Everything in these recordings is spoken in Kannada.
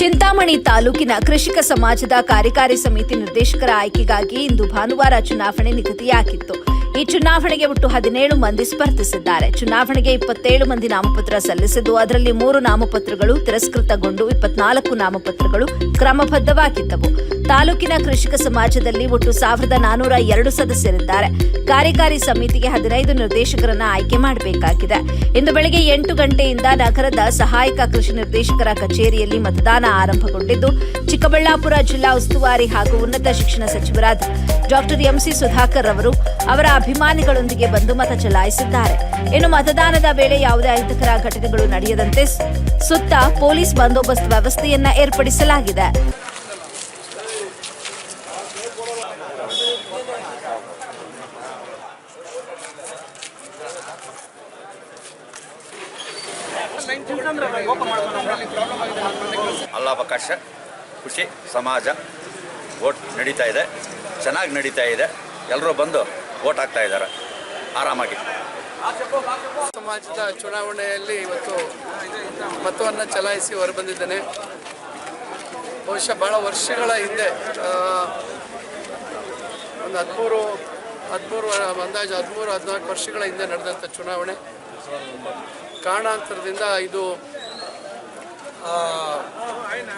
ಚಿಂತಾಮಣಿ ತಾಲೂಕಿನ ಕೃಷಿಕ ಸಮಾಜದ ಕಾರ್ಯಕಾರಿ ಸಮಿತಿ ನಿರ್ದೇಶಕರ ಆಯ್ಕೆಗಾಗಿ ಇಂದು ಭಾನುವಾರ ಚುನಾವಣೆ ನಿಗದಿಯಾಗಿತ್ತು. ಈ ಚುನಾವಣೆಗೆ ಒಟ್ಟು ಹದಿನೇಳು ಮಂದಿ ಸ್ಪರ್ಧಿಸಿದ್ದಾರೆ. ಚುನಾವಣೆಗೆ ಇಪ್ಪತ್ತೇಳು ಮಂದಿ ನಾಮಪತ್ರ ಸಲ್ಲಿಸಿದ್ದು, ಅದರಲ್ಲಿ ಮೂರು ನಾಮಪತ್ರಗಳು ತಿರಸ್ಕೃತಗೊಂಡು, ಇಪ್ಪತ್ನಾಲ್ಕು ನಾಮಪತ್ರಗಳು ಕ್ರಮಬದ್ಧವಾಗಿದ್ದವು. ತಾಲೂಕಿನ ಕೃಷಿಕ ಸಮಾಜದಲ್ಲಿ ಒಟ್ಟು ಸಾವಿರದ ನಾನೂರ ಎರಡು ಸದಸ್ಯರಿದ್ದಾರೆ. ಕಾರ್ಯಕಾರಿ ಸಮಿತಿಗೆ ಹದಿನೈದು ನಿರ್ದೇಶಕರನ್ನು ಆಯ್ಕೆ ಮಾಡಬೇಕಾಗಿದೆ. ಇಂದು ಬೆಳಗ್ಗೆ ಎಂಟು ಗಂಟೆಯಿಂದ ನಗರದ ಸಹಾಯಕ ಕೃಷಿ ನಿರ್ದೇಶಕರ ಕಚೇರಿಯಲ್ಲಿ ಮತದಾನ ಆರಂಭಗೊಂಡಿದ್ದು, ಚಿಕ್ಕಬಳ್ಳಾಪುರ ಜಿಲ್ಲಾ ಉಸ್ತುವಾರಿ ಹಾಗೂ ಉನ್ನತ ಶಿಕ್ಷಣ ಸಚಿವರಾದ ಡಾಕ್ಟರ್ ಎಂಸಿ ಸುಧಾಕರ್ ಅವರು ಅವರ ಅಭಿಮಾನಿಗಳೊಂದಿಗೆ ಬಂದು ಮತ ಚಲಾಯಿಸಿದ್ದಾರೆ. ಇನ್ನು ಮತದಾನದ ವೇಳೆ ಯಾವುದೇ ಅಹಿತಕರ ಘಟನೆಗಳು ನಡೆಯದಂತೆ ಸುತ್ತ ಪೊಲೀಸ್ ಬಂದೋಬಸ್ತ್ ವ್ಯವಸ್ಥೆಯನ್ನ ಏರ್ಪಡಿಸಲಾಗಿದೆ. ಅಲ್ಲಾವಕಾಶ, ಖುಷಿ, ಸಮಾಜ ಓಟ್ ನಡೀತಾ ಇದೆ, ಚೆನ್ನಾಗಿ ನಡೀತಾ ಇದೆ. ಎಲ್ಲರೂ ಬಂದು ಓಟ್ ಹಾಕ್ತಾ ಇದ್ದಾರೆ. ಆರಾಮಾಗಿ. ಸಮಾಜದ ಚುನಾವಣೆಯಲ್ಲಿ ಇವತ್ತು ಮತವನ್ನು ಚಲಾಯಿಸಿ ಹೊರಬಂದಿದ್ದೇನೆ. ಬಹುಶಃ ಭಾಳ ವರ್ಷಗಳ ಹಿಂದೆ ಒಂದು ಹದಿಮೂರು ಹದಿಮೂರು, ಅಂದಾಜು ಹದಿಮೂರು, ಹದಿನಾಲ್ಕು ವರ್ಷಗಳ ಹಿಂದೆ ನಡೆದಂಥ ಚುನಾವಣೆ. ಕಾರಣಾಂತರದಿಂದ ಇದು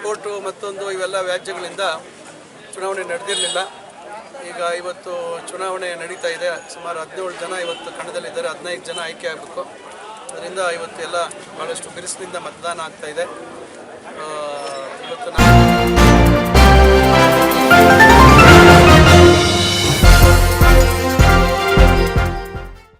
ಕೋರ್ಟು ಮತ್ತೊಂದು ಇವೆಲ್ಲ ವ್ಯಾಜ್ಯಗಳಿಂದ ಚುನಾವಣೆ ನಡೆದಿರಲಿಲ್ಲ. ಈಗ ಇವತ್ತು ಚುನಾವಣೆ ನಡೀತಾ ಇದೆ. ಸುಮಾರು ಹದಿನೇಳು ಜನ ಇವತ್ತು ಕಣದಲ್ಲಿದ್ದಾರೆ ಹದಿನೈದು ಜನ ಆಯ್ಕೆ ಆಗಬೇಕು. ಅದರಿಂದ ಇವತ್ತು ಎಲ್ಲ ಭಾಳಷ್ಟು ಬಿರುಸಿನಿಂದ ಮತದಾನ ಆಗ್ತಾ ಇದೆ. ಇವತ್ತು ನಾವು